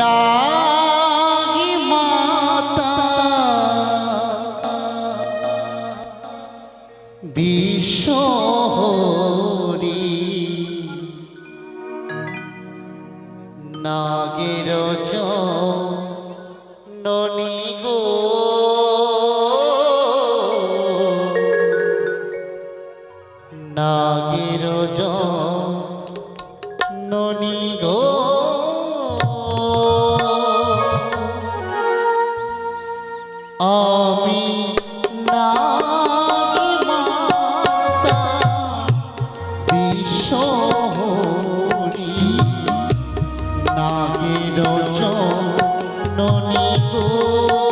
নাগি নাগের ননি গো।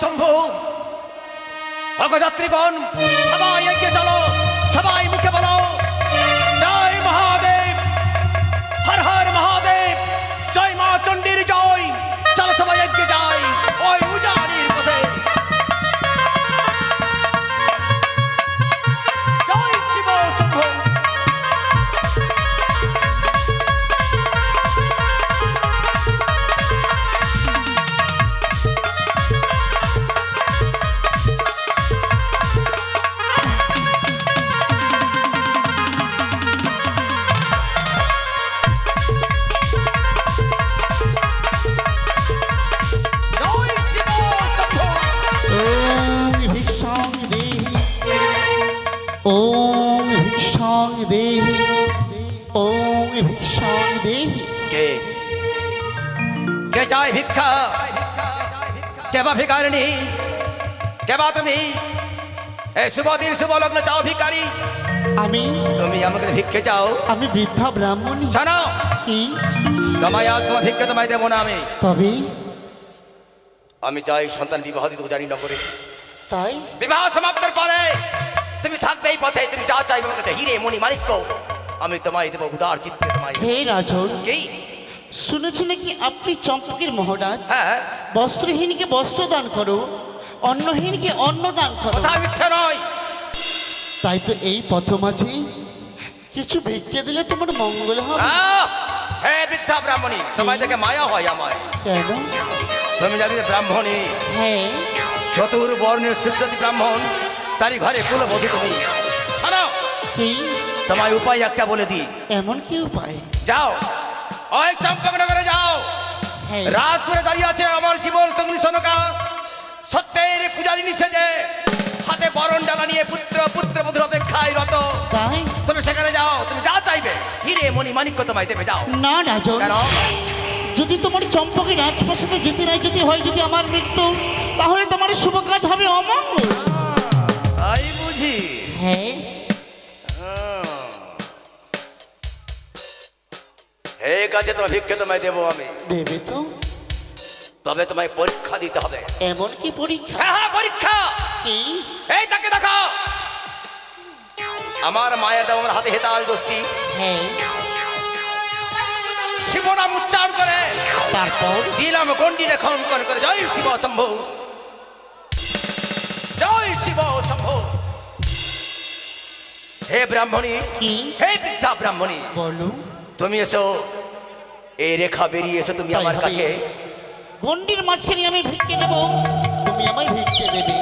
শম্ভু ভগযাত্রীগণ সবাই এগিয়ে চলো সবাই মুখে কে বা ভিকারিণী কে তুমি এই শুভ দিন শুভ লগ্ন চাও ভিকারি আমি? তুমি আমাকে ভিক্ষে চাও। আমি বৃদ্ধা ব্রাহ্মণী। শোনো। কি? তোমায় আজ তোমার ভিক্ষে তোমায় দেবো না আমি। তবে? আমি চাই সন্তান বিবাহ দিতে জানি না করে। তাই? বিবাহ সমাপ্তের পরে তুমি থাকবে এই পথে তুমি যা চাইবে আমার কাছে হিরে মণি মানিক্য আমি তোমায় দেবো উদার চিত্তে তোমায়। হে রাজন। কি? শুনেছি নাকি আপনি চম্পকের মহারাজ হ্যাঁ। বস্ত্রহীনকে বস্ত্র দান করো অন্নহীনকে অন্ন দান করো। কথা মিথ্যে নয়। তাই তো এই পথ মাঝে কিছু ভিক্ষে দিলে তোমার মঙ্গল হবে। আহ! হে বৃদ্ধা ব্রাহ্মণী তোমায় দেখে মায়া হয় আমার কেন? তুমি জানি যে ব্রাহ্মণী হ্যাঁ। চতুর বর্ণের শিষ্যতি ব্রাহ্মণ তারই ঘরে কুলবধূ তুমি। শোনো কি? তোমায় উপায় একটা বলে দিই। এমন কি উপায়? যাও। ওই চম্পকনগরে যাও। করে দাঁড়িয়ে আছে আমার জীবন সঙ্গী সনকা। সত্যের পূজারি নিষেধে হাতে বরণ ডালা নিয়ে পুত্র পুত্র বধুর অপেক্ষায় রত। তুমি সেখানে যাও তুমি যা চাইবে। হিরে মণি মানিক্য তোমায় দেবে যাও। না রাজন কেন? যদি তোমার চম্পকে রাজপ্রাসাদে যেতে নাই যদি হয় যদি আমার মৃত্যু তাহলে তোমার শুভ কাজ হবে অমঙ্গল। তাই বুঝি। হ্যাঁ কাছে তোমার ভিক্ষে তোমায় দেবো আমি। দেবে তো। তবে তোমায় পরীক্ষা দিতে হবে। এমন কি পরীক্ষা? হ্যাঁ হ্যাঁ পরীক্ষা! কি? এই তাকে দেখো আমার মায়ের দেব আমার হাতে হেতাল গোষ্ঠী হ্যাঁ। শিবনাম উচ্চারণ করে। তারপর? দিলাম গন্ডিনে খনকন করে জয় শিব শম্ভু জয় শিব শম্ভু হে ব্রাহ্মণী কি? হে বৃদ্ধা ব্রাহ্মণী বলো। তুমি এসো। এই রেখা বেরিয়ে এসো তুমি আমার। কাছে। গন্ডির মাঝখানে আমি ভিক্ষে দেব। তুমি আমায় ভিক্ষে দেবে।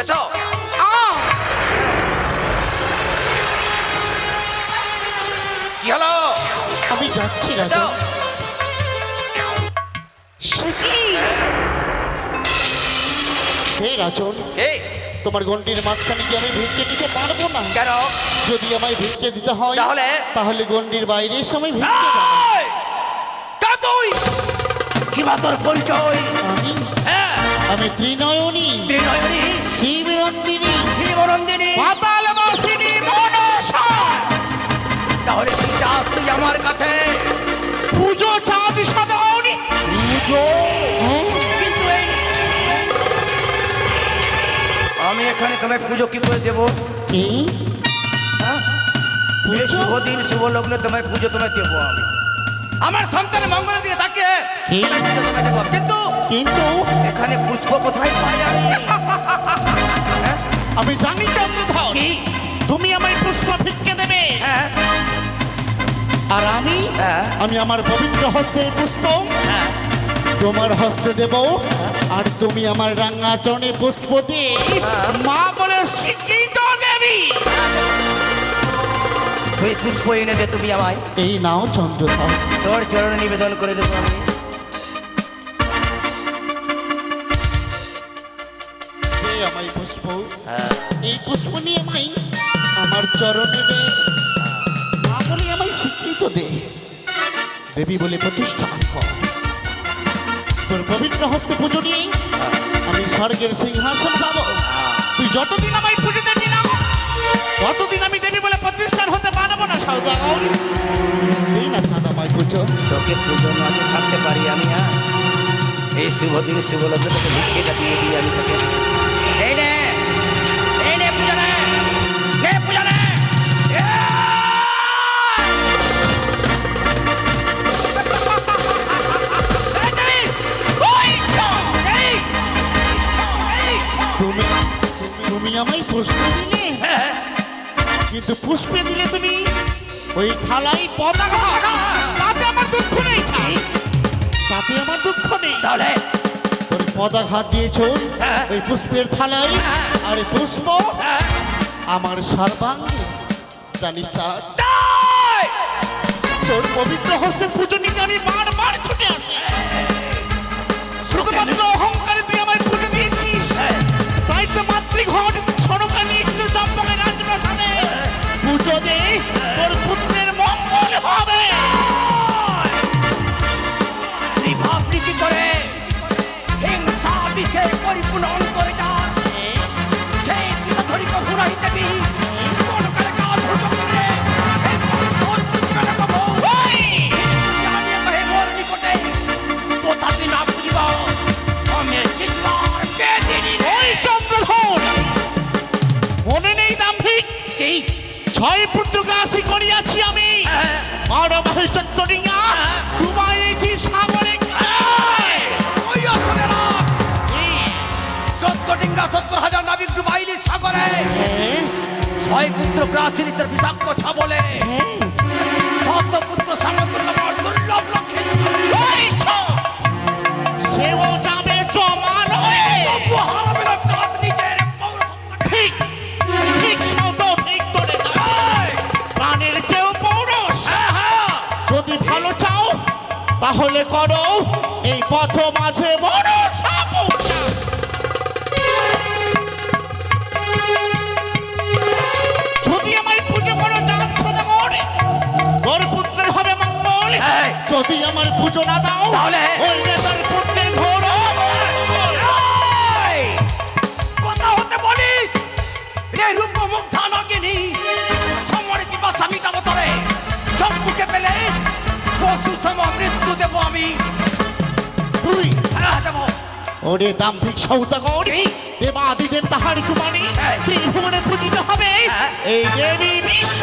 এসো! কি হলো? আমি যাচ্ছি রাজন সে কি? হে রাজন। কে? তোমার গন্ডির মাঝখানে কি আমি ভিক্ষে দিতে পারব না? কেন? যদি আমায় ভিক্ষে দিতে হয় তাহলে? তাহলে গন্ডির বাইরে এসে ভিক্ষে তা তুই? কি বা তোর পরিচয়? আমি? হ্যাঁ। আমি ত্রিনয়নী। ত্রিনয়নী। শিবরন্দিনী শিবনন্দিনী। পাতাল বাসিনী মনসা। তাহলে তুই আমার কাছে। পুজো চাঁদ সাদাওনি পুজো? এখানে তোমায় পুজো কি করে দেবো? কি? হ্যাঁ? শুভ দিন শুভ লগ্নে তোমায় পুজো তোমায় দেবো আমি। আমার সন্তানের মঙ্গলের দিকে তাকিয়ে কি? তোমায় পুজো তোমায় দেবো। কিন্তু কিন্তু? এখানে পুষ্প কোথায় পাই আমি হ্যাঁ? আমি জানি চন্দ্রধর। কি? তুমি আমায় পুষ্প ভিক্ষে দেবে। হ্যাঁ। আর আমি? হ্যাঁ। আমি আমার পবিত্র হস্তের পুষ্প। হ্যাঁ। তোমার হস্তে দেব আর তুমি আমার রাঙা চরণে পুষ্প দিয়ে মা বলে স্বীকৃত দেবী। তুই পুষ্প এনে দে তুমি আমায়। এই নাও চন্দ্রধর তোর চরণে নিবেদন করে দেবো আমি। আমায় পুষ্প হ্যাঁ। এই পুষ্প নিয়ে আমায় আমার চরণে দে। মা বলে আমায় স্বীকৃত দে। দেবী বলে প্রতিষ্ঠান কর। তোর পবিত্র হস্তে পুজো নিয়ে আমি স্বর্গের সিংহাসন পাব। তুই যতদিন আমায় পুজো দেবি না, ততদিন আমি দেবী বলে প্রতিষ্ঠান হতে পারব না সৌদাগর এই না চাঁদ আমায় পুজো। তোকে পুজো না থাকতে পারি আমি হ্যাঁ? এই শুভ দিন, শুভ লগ্নে তোকে ভিক্ষেটা দিয়ে দিই আমি তোকে। তুমি আমায় পুষ্প দিলে? হ্যাঁ, কিন্তু পুষ্পে দিলে তুমি ওই থালাই পতাকা তাতে আমার দুঃখ নেই। তাতে আমার দুঃখ নেই। তাহলে? ওই পদাঘাত দিয়েছ হ্যাঁ। ওই পুষ্পের থালাই হ্যাঁ। আর পুষ্প আমার সর্বাঙ্গে। জানিস তোর পবিত্র হস্তে পুজো নিতে সাগরে ছয় পুত্র প্রাচীরিতের বিষাক্ত ছাবলে শত পুত্র সামতুল্লাহ দুর্লভ লক্ষ্যে সেও যাবে জমান হয়ে। হারাবে না চাঁদ নিজের ঠিক ঠিক শত ঠিক তোরে প্রাণের চেয়েও পৌরস হ্যাঁ হ্যাঁ। যদি ভালো চাও তাহলে করো। এই পথ মাঝে বড় যদি আমার পুজো না দাও তাহলে? ওই নেতার পুত্রে ধরো কথা হতে পেলে মৃত্যু আমি। হ্যাঁ, ওরে তাহার কুমারী হ্যাঁ। ত্রিভুবনে পূজিত হবে হ্যাঁ। এই দেবী বিশ্ব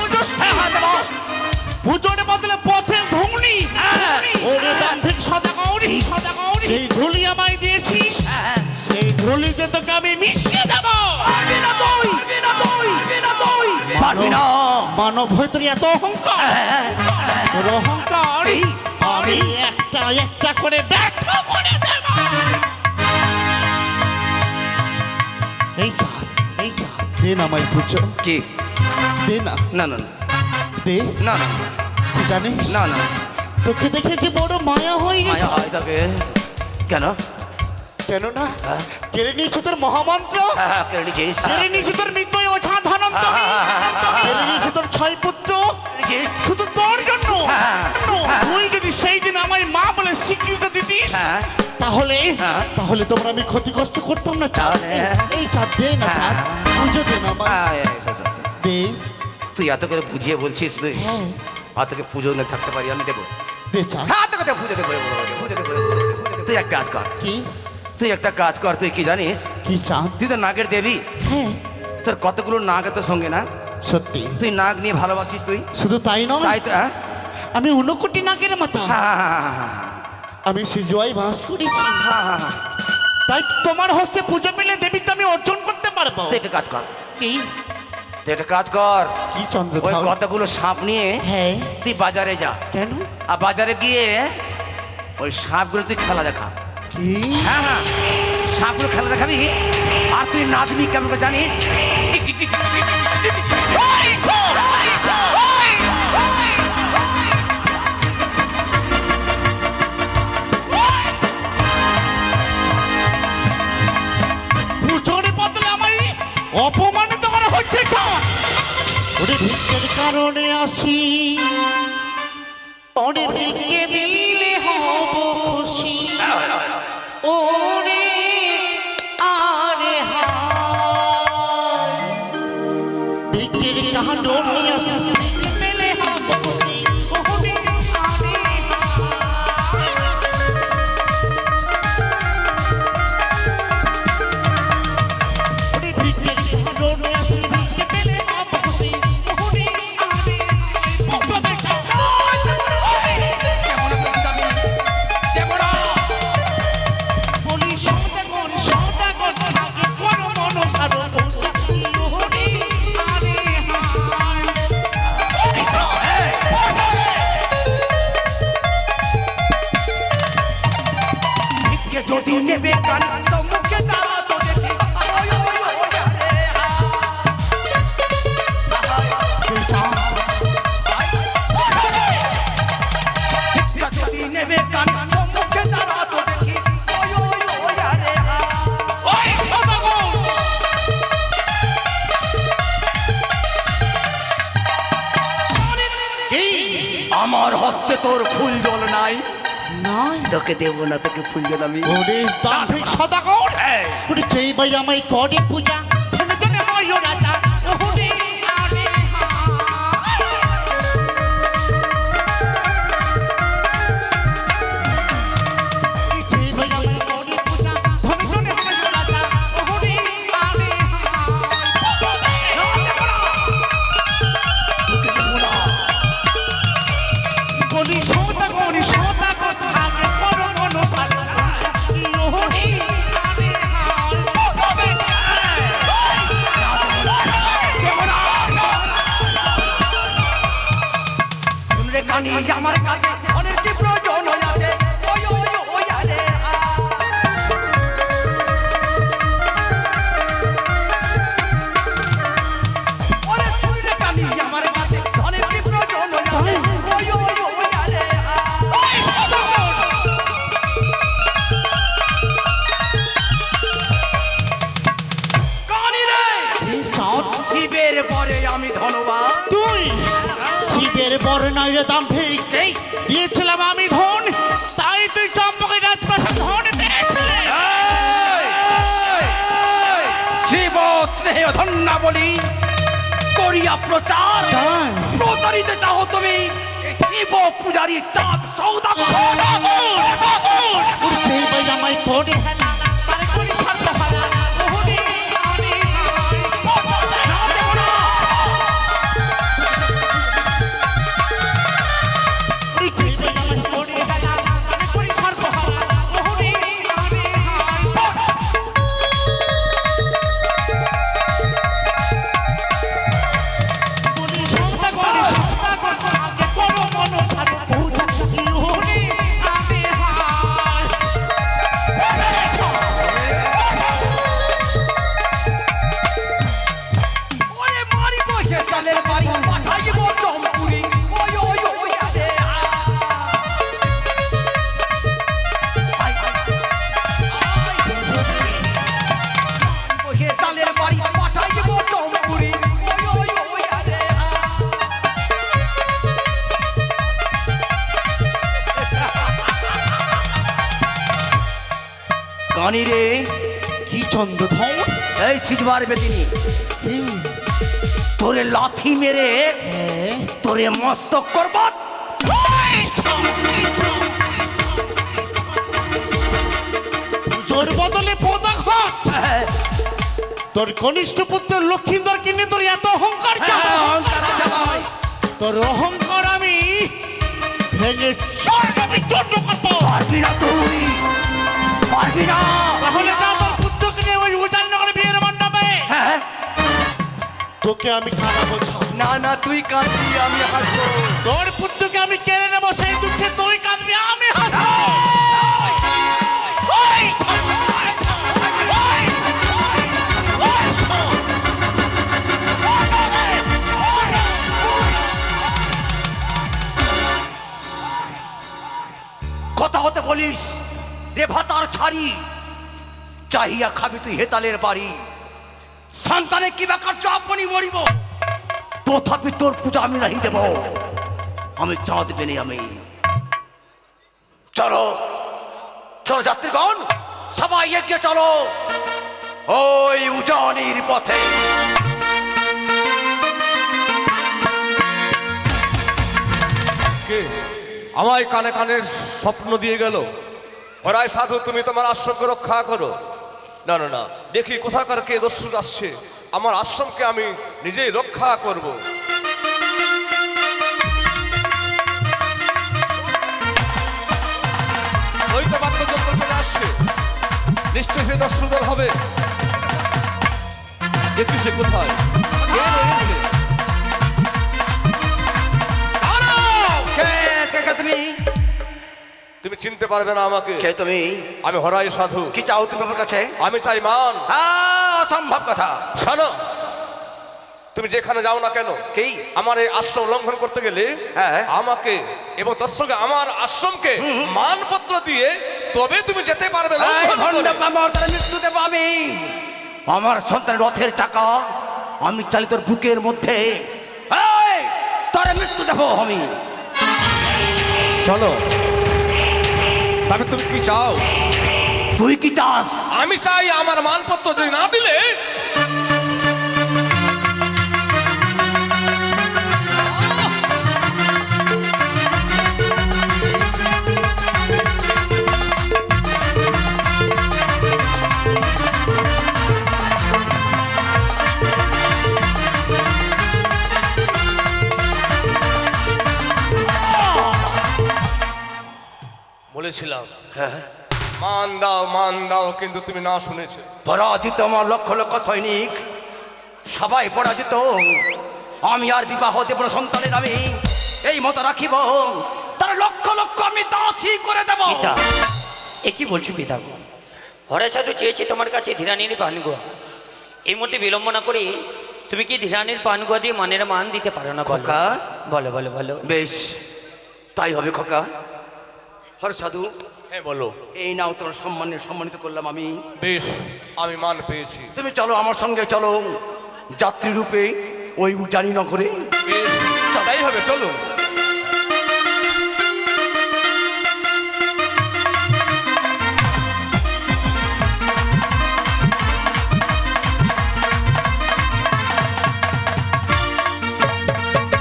ধুলিতে তোকে আমি মিশিয়ে দেবো। মানব। হয়তো এত অহংকার। তোর অহংকার আমি? একটা একটা করে ব্যর্থ করে দেব। এই চাঁদ এই চাঁদ দে না আমায় পুজো কি? দে না। না না দে? না না। তুই জানিস? না না। তোকে দেখে যে বড় মায়া হয়ে মায়া গেছে হয় তাকে কেন? কেন না হ্যাঁ। কেড়ে নিয়েছে তোর মহামন্ত্র হ্যাঁ হ্যাঁ কেড়ে নিয়েছিস কেড়ে নিয়েছে তোর মৃত্যু ধনন্ত কেড়ে নিয়েছে তোর ছয় পুত্র? শুধু তোর জন্য হ্যাঁ। তুই যদি সেই দিন আমায় মা বলে স্বীকৃতি দিতিস হ্যাঁ। তাহলে হ্যাঁ। তাহলে তোমরা আমি ক্ষতিগ্রস্ত করতাম না তাহলে? এই চাঁদ দে না হ্যাঁ। পুজো দে না। দে তুই এত করে বুঝিয়ে বলছিস তুই হ্যাঁ আর তোকে পুজো না থাকতে পারি আমি দেবো দে চাঁদ হ্যাঁ তোকে পুজো দেবো। তুই একটা কাজ কর কি তুই একটা কাজ কর তুই কি জানিস? কি চাঁদ তুই তো নাগের দেবী। হ্যাঁ। তোর কতগুলো নাগ তোর সঙ্গে না? সত্যি? তুই নাগ নিয়ে ভালোবাসিস তুই? শুধু তাই নয়। তাই তো হ্যাঁ? আমি উনকোটি নাকের মাথা হ্যাঁ, হ্যাঁ, হ্যাঁ, আমি সিজুয়াই বাস করেছি। হ্যাঁ, হ্যাঁ, হ্যাঁ। তাই তোমার হস্তে পুজো পেলে দেবী তো আমি অর্জন করতে পারব। তুই একটা কাজ কর। কি? তুই একটা কাজ কর। কি চন্দ্র ওই কতগুলো সাপ নিয়ে হ্যাঁ। তুই বাজারে যা। কেন? আর বাজারে গিয়ে ওই সাপগুলো তুই খেলা দেখা। কি? হ্যাঁ, হ্যাঁ। খেলা দেখাবি? আর তুই নাচবি কেমন করে জানিস? অপমানিত করা হচ্ছে ওরে ভিক্ষের কারণে আসি। ওরে ভিক্ষে দিলে হব খুশি। হ্যাঁ, হ্যাঁ, ওরে You get me ver তোকে দেব না তোকে ফুল আমি ওরে তান্ত্রিক ভাই আমায় করে পূজা। বলি করিয়া প্রচার। প্রচারিত চাহ তুমি শিব পূজারী চাঁদ সৌদা সেই কোটি গানে রে কি ছন্দ ধর এই সিট মারবে তিনি তোরে লাথি মেরে হ্যাঁ। তোরে মস্ত করব। তোর বদলে পদক হ্যাঁ। তোর কনিষ্ঠ পুত্র লক্ষ্মীন্দর কিনে তোর এত অহংকার হ্যাঁ, তোর অহংকার আমি ভেঙে চন্ড করব তুই। পারবি না তাহলে তোর পুত্রকে নিয়ে ওই উজাননগরে বিয়ের মণ্ডপে। হ্যাঁ, হ্যাঁ। তোকে আমি কাঁদাবো না না তুই কাঁদবি আমি হাসবো। তোর পুত্রকে আমি কেড়ে নেব সেই দুঃখে তুই কাঁদবি আমি হাসবো। কথা হতে বলিস। দেবতার ছাড়ি, চাহিয়া খাবি তুই হেতালের বাড়ি। সন্তানে কি ব্যাপার আপনি মরিব? তথাপি তোর পূজা আমি নাহি দেব। আমি চাঁদ বেনে আমি। চলো চলো যাত্রীগণ, সবাই এগিয়ে চলো। ওই উজানির পথে। আমায় কানে কানের স্বপ্ন দিয়ে গেল। হরায় সাধু, তুমি তোমার আশ্রমকে রক্ষা করো। না না না, দেখি কোথাকার কে দস্যু আসছে আমার আশ্রমকে আমি নিজেই রক্ষা করব। আসছে। নিশ্চয়ই সে দস্যুদল হবে। দেখি কোথায়। তুমি চিনতে পারবে না আমাকে। কে তুমি? আমি হরাই সাধু। কি চাও তুমি আমার কাছে? আমি চাই মান। হ্যাঁ, অসম্ভব কথা। শোনো তুমি যেখানে যাও না কেন কি? আমার এই আশ্রম লঙ্ঘন করতে গেলে হ্যাঁ। আমাকে এবং তার সঙ্গে আমার আশ্রমকে মানপত্র দিয়ে তবে তুমি যেতে পারবে ভণ্ড আমার তার মৃত্যু দেবো আমি আমার সন্তানের রথের চাকা আমি চালি তোর বুকের মধ্যে। তোর মৃত্যু দেবো আমি। শোনো তবে তুমি কি চাও? তুই কি চাস? আমি চাই আমার মানপত্র যদি না দিলে বলেছিলাম হ্যাঁ। মান দাও মান দাও কিন্তু তুমি না শুনেছো। পরাজিত আমার লক্ষ লক্ষ সৈনিক সবাই পরাজিত। আমি আর বিবাহ দেব সন্তানের আমি। এই মতো রাখিব তার লক্ষ লক্ষ আমি দাসী করে দেব। পিতা এ কি বলছি পিতা হরে সাধু চেয়েছি তোমার কাছে ধীরানির পান পানগুয়া এই মুহূর্তে বিলম্ব না করে তুমি কি ধীরানির পান পানগুয়া দিয়ে মানের মান দিতে পারো না খোকা। বলো বলো বলো। বেশ তাই হবে খোকা। হর সাধু হ্যাঁ বলো। এই নাও তোমার সম্মানে সম্মানিত করলাম আমি। বেশ আমি মান পেয়েছি। তুমি চলো আমার সঙ্গে চলো। যাত্রী রূপে ওই উজানি নগরে। তাই হবে চলো।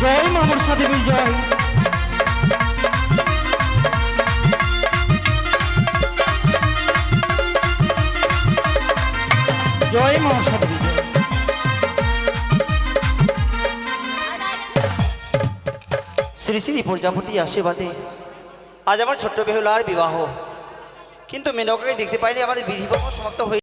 জয় মামুর সাথে বিজয়। জয় বিজয় শ্রী শ্রী প্রজাপতি আশীর্বাদে আজ আমার ছোট্ট বেহুলার বিবাহ। কিন্তু মেনকাকে দেখতে পাইনি আমার বিধিকর্ম সমাপ্ত হয়ে